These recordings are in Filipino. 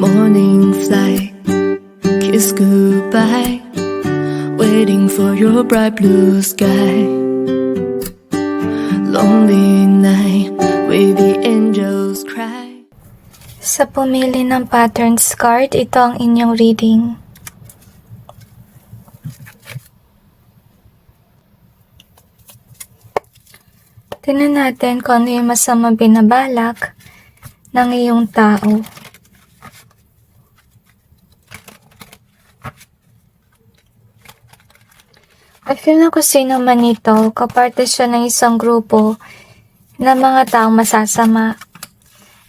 Morning flight, kiss goodbye. Waiting for your bright blue sky. Lonely night, where the angels cry. Sa pumili ng patterns card, ito ang inyong reading. Tingnan natin kung ano yung masama binabalak ng iyong tao. I feel na kung sino man ito, kaparte siya ng isang grupo ng mga taong masasama.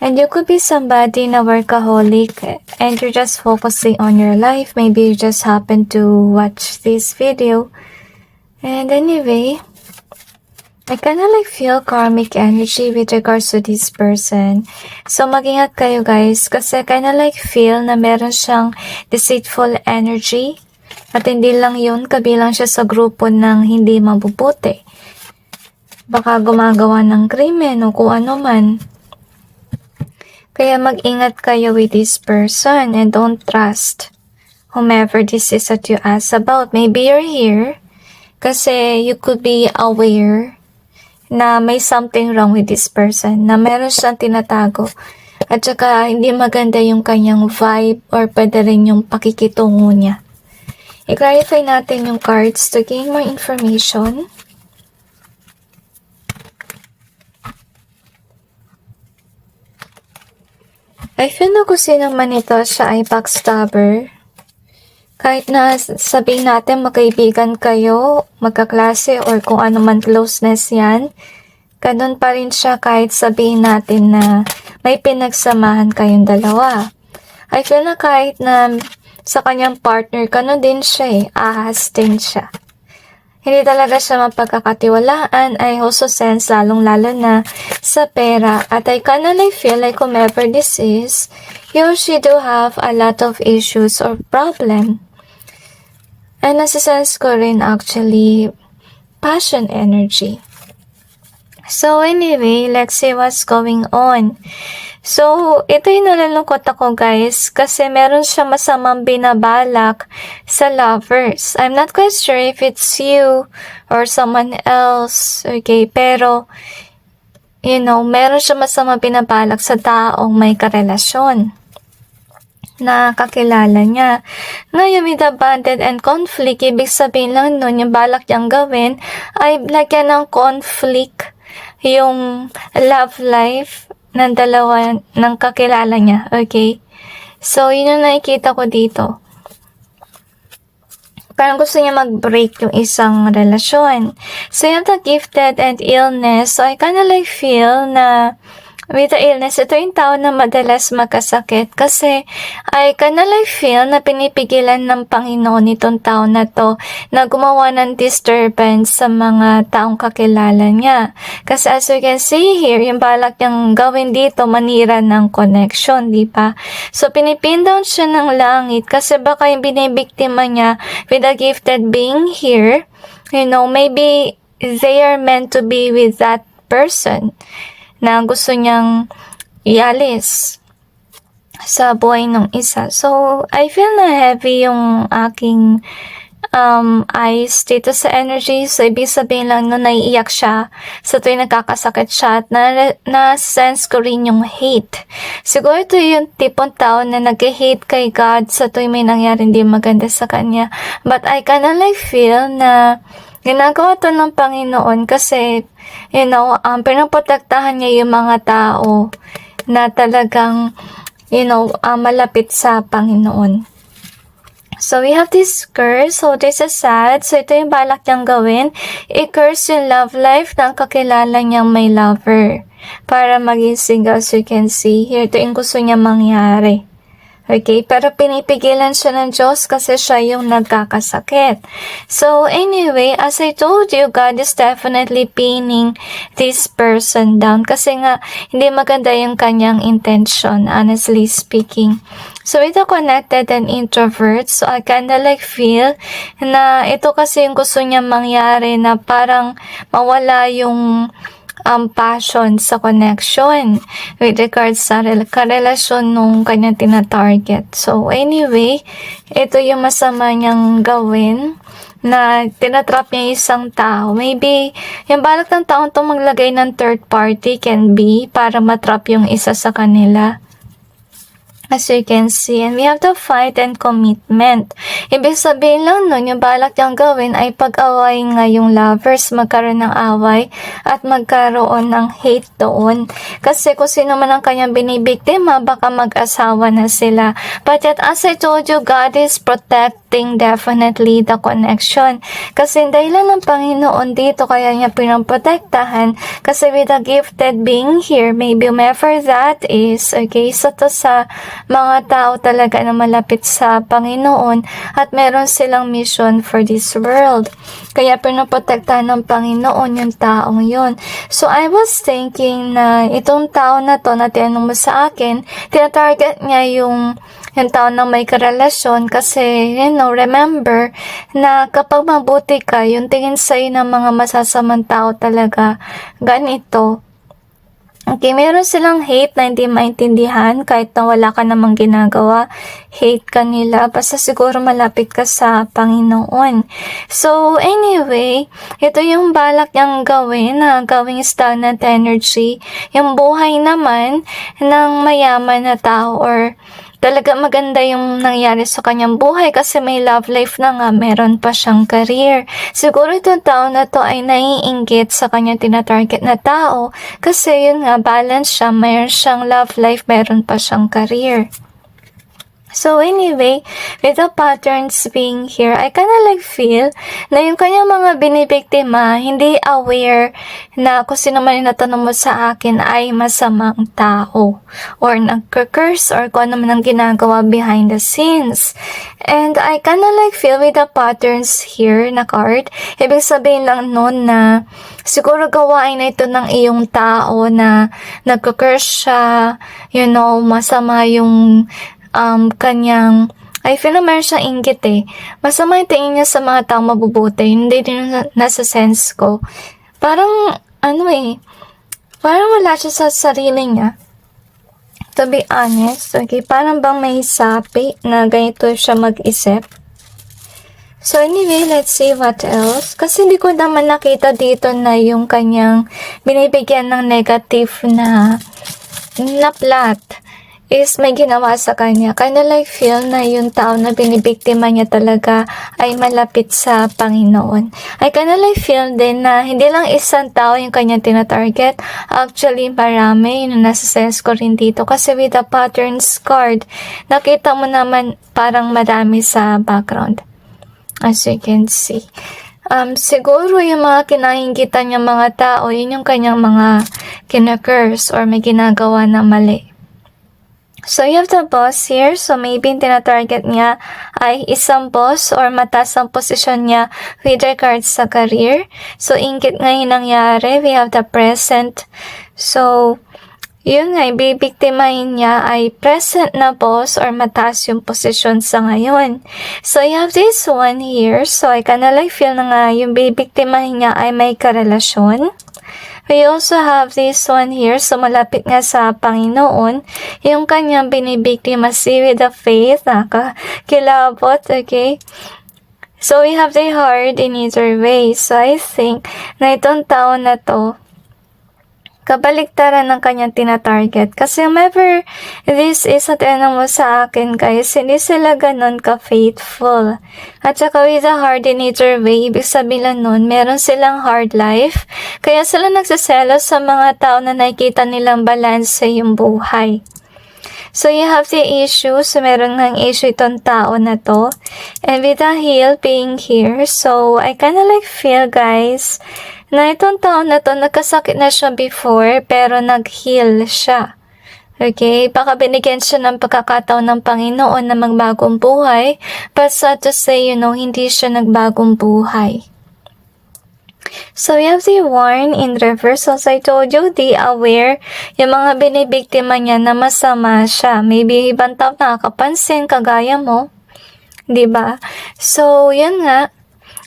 And you could be somebody na workaholic and you're just focusing on your life. Maybe you just happen to watch this video. And anyway, I kinda like feel karmic energy with regards to this person. So mag-ingat kayo guys kasi kinda like feel na meron siyang deceitful energy. At hindi lang yun, kabilang siya sa grupo ng hindi mabubuti. Baka gumagawa ng krimen o kung ano man. Kaya mag-ingat kayo with this person and don't trust whomever this is that you ask about. Maybe you're here kasi you could be aware na may something wrong with this person, na meron siyang tinatago. At saka hindi maganda yung kanyang vibe or pwede rin yung pakikitungo niya. I-clarify natin yung cards to gain more information. I feel na kung sino man siya ay backstabber. Kahit na sabihin natin magkaibigan kayo, magkaklase, or kung ano man closeness yan, ganun pa rin siya kahit sabihin natin na may pinagsamahan kayong dalawa. I feel na kahit na sa kanyang partner, ganun din siya eh, ahas din siya. Hindi talaga siya mapagkakatiwalaan. I also sense lalong-lalo na sa pera. At I kinda like feel like whomever this is, he or she do have a lot of issues or problem. And nasa-sense ko rin actually passion energy. So anyway, let's see what's going on. So, ito yung nalulungkot ako guys kasi meron siya masamang binabalak sa lovers. I'm not quite sure if it's you or someone else, okay? Pero, you know, meron siya masamang binabalak sa taong may karelasyon na kakilala niya. Ngayon, with abandoned and conflict, ibig sabihin lang nun, yung balak niyang gawin ay lagyan ng conflict yung love life ng dalawa ng kakilala niya. Okay? So, yun yung nakikita ko dito. Parang gusto niya mag-break yung isang relasyon. So, yung the gifted and illness. So, I kinda like feel na with the illness, ito yung tao na madalas magkasakit kasi I kinda like feel na pinipigilan ng Panginoon itong tao na to na gumawa ng disturbance sa mga taong kakilala niya. Kasi as you can see here, yung balak niyang gawin dito, manira ng connection, di ba? So, pinipin down siya ng langit kasi baka yung binibiktima niya with a gifted being here, you know, maybe they are meant to be with that person na gusto niyang ialis sa buhay ng isa. So, I feel na heavy yung aking um, eyes dito sa energy. So, ibig sabihin lang na naiiyak siya sa tuwing nagkakasakit siya at na, na-sense ko rin yung hate. Siguro ito yung tipong tao na nag-hate kay God sa tuwing may nangyari hindi maganda sa kanya. But I kinda like feel na ginagawa to ng Panginoon kasi, you know, um, pinaprotektahan niya yung mga tao na talagang, you know, uh, malapit sa Panginoon. So, we have this curse. So, this is sad. So, ito yung balak niyang gawin. I-curse yung love life ng kakilala niyang may lover. Para maging single, so you can see here. Ito yung gusto niya mangyari. Okay, pero pinipigilan siya ng Diyos kasi siya yung nagkakasakit. So anyway, as I told you, God is definitely pinning this person down kasi nga hindi maganda yung kanyang intention, honestly speaking. So ito connected and introvert, so I kinda like feel na ito kasi yung gusto niya mangyari na parang mawala yung um, passion sa connection with regards sa rel- karelasyon nung kanyang tina-target. So, anyway, ito yung masama niyang gawin na tinatrap niya isang tao. Maybe, yung balak ng taong to maglagay ng third party can be para matrap yung isa sa kanila. As you can see, and we have the fight and commitment. Ibig sabihin lang nun, yung balak niyang gawin ay pag-away nga yung lovers, magkaroon ng away at magkaroon ng hate doon. Kasi kung sino man ang kanyang binibiktima, baka mag-asawa na sila. But yet, as I told you, God is protecting definitely the connection. Kasi dahilan ng Panginoon dito, kaya niya pinaprotektahan. Kasi with the gifted being here, maybe whomever that is, okay, sa to sa mga tao talaga na malapit sa Panginoon at meron silang mission for this world. Kaya pinaprotektahan ng Panginoon yung taong yon. So I was thinking na itong tao na to na tinanong mo sa akin, tinatarget niya yung yung tao na may karelasyon kasi, you know, remember na kapag mabuti ka, yung tingin sa'yo ng mga masasamang tao talaga, ganito, Okay, meron silang hate na hindi maintindihan kahit na wala ka namang ginagawa. Hate ka nila basta siguro malapit ka sa Panginoon. So, anyway, ito yung balak niyang gawin na gawing stagnant energy. Yung buhay naman ng mayaman na tao or talaga maganda yung nangyari sa kanyang buhay kasi may love life na nga, meron pa siyang career. Siguro itong tao na to ay naiinggit sa kanyang tinatarget na tao kasi yun nga, balance siya, mayroon siyang love life, meron pa siyang career. So anyway, with the patterns being here, I kinda like feel na yung kanyang mga binibiktima hindi aware na kung sino man yung natanong mo sa akin ay masamang tao or nagka-curse or kung ano man ang ginagawa behind the scenes. And I kinda like feel with the patterns here na card, ibig sabihin lang nun na siguro gawain na ito ng iyong tao na nagka-curse siya, you know, masama yung um, kanyang I feel na meron siyang inggit eh. Masama yung tingin niya sa mga taong mabubuti. Hindi din na, nasa sense ko. Parang, ano eh, parang wala siya sa sarili niya. To be honest, okay, parang bang may sapi na ganito siya mag-isip. So anyway, let's see what else. Kasi hindi ko naman nakita dito na yung kanyang binibigyan ng negative na na plot is may ginawa sa kanya. Kinda like feel na yung tao na binibiktima niya talaga ay malapit sa Panginoon. I kinda like feel din na hindi lang isang tao yung kanya tinatarget. Actually, marami yung nasa sense ko rin dito. Kasi with the patterns card, nakita mo naman parang marami sa background. As you can see. Um, siguro yung mga kinahingitan niya mga tao, yun yung kanyang mga kinakurs or may ginagawa na mali. So, you have the boss here. So, maybe yung tinatarget niya ay isang boss or mataas ang posisyon niya with regards sa career. So, ingit nga yung nangyari. We have the present. So, yun nga, bibiktimahin niya ay present na boss or mataas yung posisyon sa ngayon. So, you have this one here. So, I kinda like feel na nga yung bibiktimahin niya ay may karelasyon. We also have this one here. So, malapit nga sa Panginoon. Yung kanyang binibiktima si with the faith. Nakakilabot, okay? So, we have the heart in either way. So, I think na itong tao na to, kabaliktaran ng kanyang tinatarget. Kasi whomever this is at ano mo sa akin guys, hindi sila ganun ka-faithful. At saka with a hard in nature way, ibig sabihin lang nun, meron silang hard life. Kaya sila nagsiselos sa mga tao na nakikita nilang balance sa yung buhay. So, you have the issue. So, meron ng issue itong tao na to. And with the heel being here, so, I kinda like feel, guys, na itong tao na to, nagkasakit na siya before, pero nag-heal siya. Okay? Baka binigyan siya ng pagkakataon ng Panginoon na magbagong buhay, but sad to say, you know, hindi siya nagbagong buhay. So, we have the warn in reverse. As I told you, the aware, yung mga binibiktima niya na masama siya. Maybe ibang tao nakakapansin, kagaya mo. ba? So, yun nga.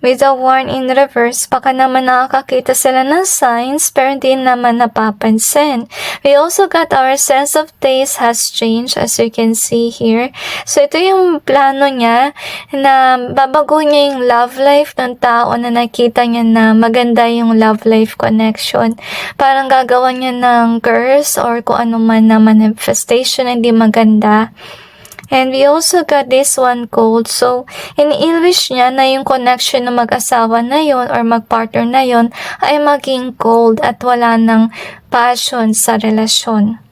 With the warn in reverse, baka naman nakakakita sila ng signs pero hindi naman napapansin. We also got our sense of taste has changed as you can see here. So ito yung plano niya na babaguhin niya yung love life ng tao na nakita niya na maganda yung love life connection. Parang gagawa niya ng curse or kung ano man na manifestation hindi maganda. And we also got this one cold. So, in-wish niya na yung connection ng mag-asawa na yon or mag-partner na yon ay maging cold at wala ng passion sa relasyon.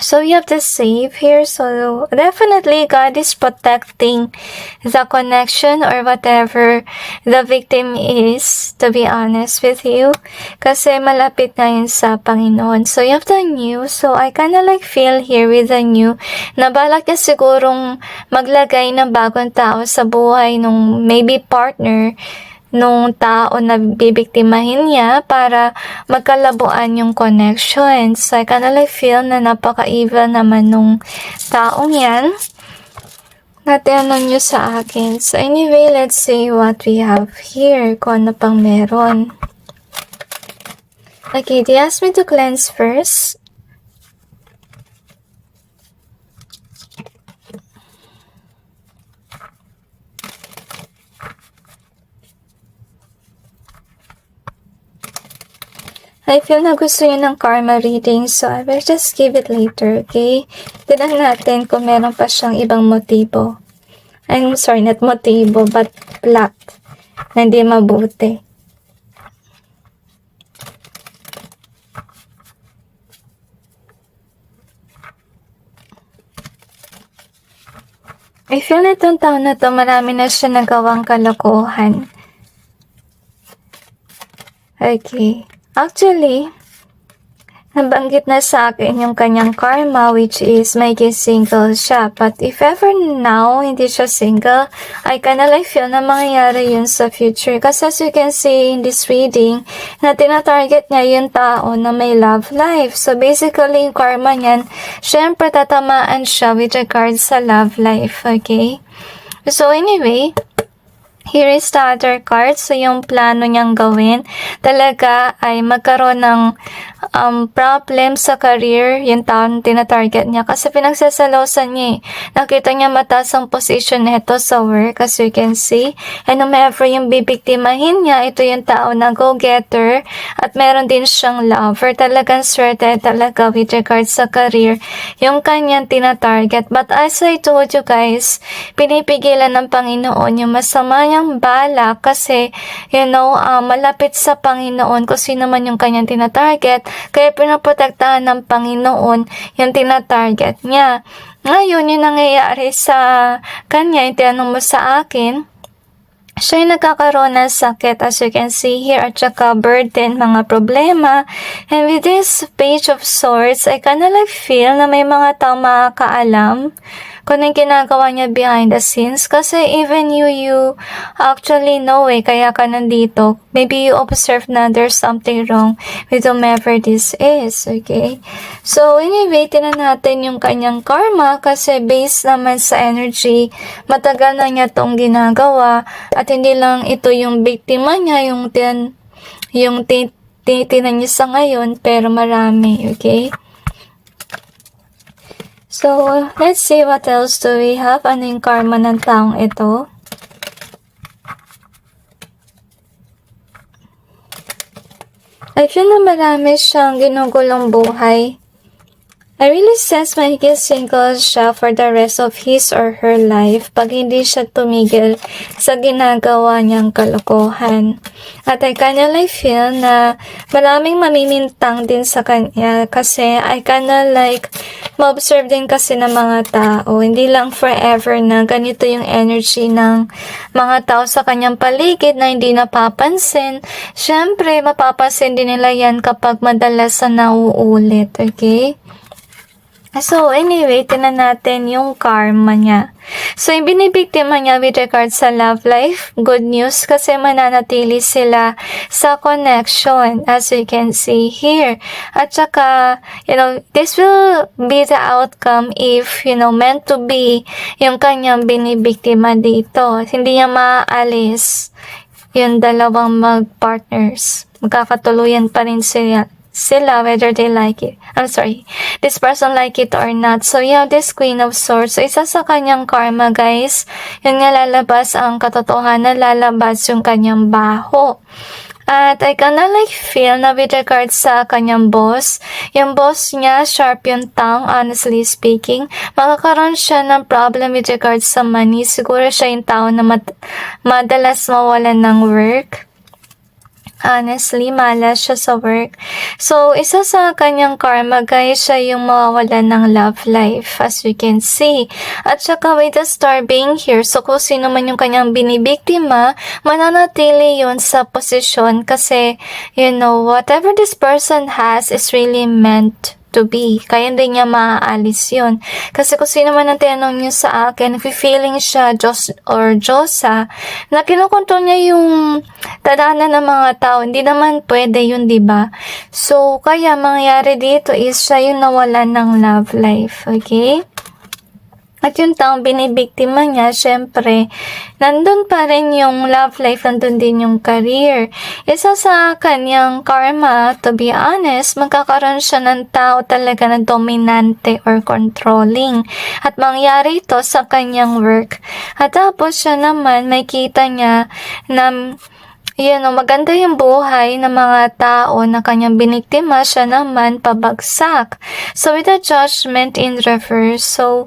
So you have to save here. So definitely God is protecting the connection or whatever the victim is, to be honest with you. Kasi malapit na yun sa Panginoon. So you have the new. So I kinda like feel here with the new na balak niya sigurong maglagay ng bagong tao sa buhay nung maybe partner nung tao na bibiktimahin niya para magkalabuan yung connection. So, I kinda like feel na napaka-evil naman nung taong yan na tinanong nyo sa akin. So, anyway, let's see what we have here. Kung ano pang meron. Okay, they asked me to cleanse first. I feel na gusto niyo ng karma reading, so I will just give it later, okay? Tignan natin kung meron pa siyang ibang motibo. I'm sorry, not motibo, but plot na hindi mabuti. I feel na itong taon na to, marami na siya nagawang kalokohan. Okay. Actually, nabanggit na sa akin yung kanyang karma which is maging single siya. But if ever now, hindi siya single, I kinda like feel na mangyayari yun sa future. Kasi as you can see in this reading, na tinatarget niya yung tao na may love life. So basically, yung karma niyan, syempre tatamaan siya with regards sa love life, okay? So anyway, Here is the other card. So, yung plano niyang gawin talaga ay magkaroon ng um, problem sa career, yung taon tinatarget niya. Kasi pinagsasalosan niya eh. Nakita niya mataas ang position nito sa work, as you can see. And whomever yung bibiktimahin niya, ito yung tao na go-getter. At meron din siyang lover. Talagang swerte talaga with regards sa career. Yung kanyang tinatarget. But as I told you guys, pinipigilan ng Panginoon yung masama niya kanyang bala kasi, you know, uh, malapit sa Panginoon kung sino man yung kanyang tinatarget. Kaya pinaprotektahan ng Panginoon yung tinatarget niya. Ngayon, yung nangyayari sa kanya, yung tinanong mo sa akin, siya yung nagkakaroon ng sakit as you can see here at saka burden, mga problema. And with this page of swords, I kinda like feel na may mga tao makakaalam kung anong ginagawa niya behind the scenes. Kasi even you, you actually know eh, kaya ka nandito. Maybe you observe na there's something wrong with whomever this is, okay? So anyway, tinan natin yung kanyang karma kasi based naman sa energy, matagal na niya tong ginagawa at hindi lang ito yung biktima niya, yung tin, yung tin, tinitinan niya sa ngayon, pero marami, okay? So, let's see what else do we have. Ano yung karma ng taong ito? I feel na marami siyang ginugulong buhay. I really sense mahigit single siya for the rest of his or her life pag hindi siya tumigil sa ginagawa niyang kalokohan. At I kinda like feel na maraming mamimintang din sa kanya kasi I kinda like ma-observe din kasi ng mga tao. Hindi lang forever na ganito yung energy ng mga tao sa kanyang paligid na hindi napapansin. Siyempre, mapapansin din nila yan kapag madalas na nauulit, okay? So, anyway, tinan natin yung karma niya. So, yung binibiktima niya with regards sa love life, good news kasi mananatili sila sa connection as we can see here. At saka, you know, this will be the outcome if, you know, meant to be yung kanyang binibiktima dito. Hindi niya maaalis yung dalawang mag-partners. Magkakatuluyan pa rin sila, sila whether they like it. I'm sorry. This person like it or not. So, you have this Queen of Swords. So, isa sa kanyang karma, guys. Yun nga lalabas ang katotohanan, lalabas yung kanyang baho. At I kinda like feel na with regards sa kanyang boss, yung boss niya, sharp yung tongue, honestly speaking, makakaroon siya ng problem with regards sa money. Siguro siya yung tao na mad- madalas mawalan ng work. Honestly, malas siya sa work. So, isa sa kanyang karma, guys, siya yung mawawalan ng love life, as we can see. At saka, with the star being here, so kung sino man yung kanyang binibiktima, mananatili yun sa posisyon kasi, you know, whatever this person has is really meant to be. Kaya hindi niya maaalis yun. Kasi kung sino man ang tinanong niyo sa akin, feeling siya Diyos or Diyosa, na kinukontrol niya yung tadhana ng mga tao, hindi naman pwede yun, di ba? So, kaya mangyayari dito is siya yung nawalan ng love life, okay? At yung taong binibiktima niya, syempre, nandun pa rin yung love life, nandun din yung career. Isa sa kanyang karma, to be honest, magkakaroon siya ng tao talaga na dominante or controlling. At mangyari ito sa kanyang work. At tapos siya naman, may kita niya na yun, know, maganda yung buhay ng mga tao na kanyang biniktima, siya naman pabagsak. So, with the judgment in reverse, so,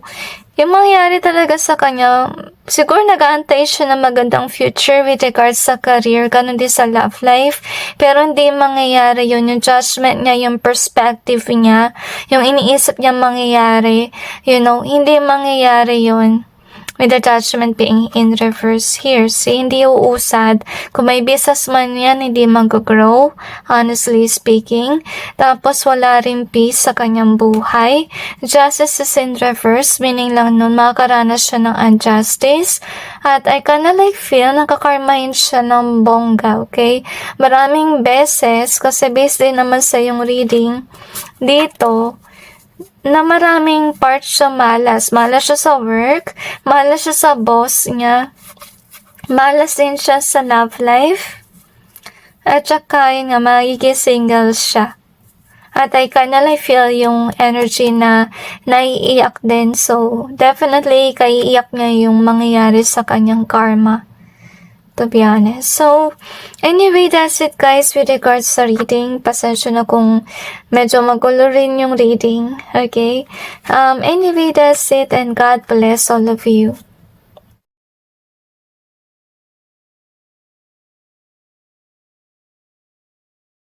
yung mangyari talaga sa kanya, siguro nag-aantay siya ng magandang future with regards sa career, ganun din sa love life, pero hindi mangyayari yun, yung judgment niya, yung perspective niya, yung iniisip niya mangyayari, you know, hindi mangyayari yun with the judgment being in reverse here. Si hindi uusad. Kung may business man yan, hindi mag-grow, honestly speaking. Tapos wala rin peace sa kanyang buhay. Justice is in reverse, meaning lang nun makakaranas siya ng injustice. At I kinda like feel nakakarmahin siya ng bongga, okay? Maraming beses, kasi based din naman sa yung reading, dito, na maraming parts siya malas. Malas siya sa work, malas siya sa boss niya, malas din siya sa love life, at saka yun nga, magiging single siya. At I kinda like feel yung energy na naiiyak din. So, definitely, kaiiyak niya yung mangyayari sa kanyang karma. To be honest. So, anyway, that's it guys with regards sa reading. Pasensya na kung medyo magulo rin yung reading. Okay? Um, anyway, that's it and God bless all of you.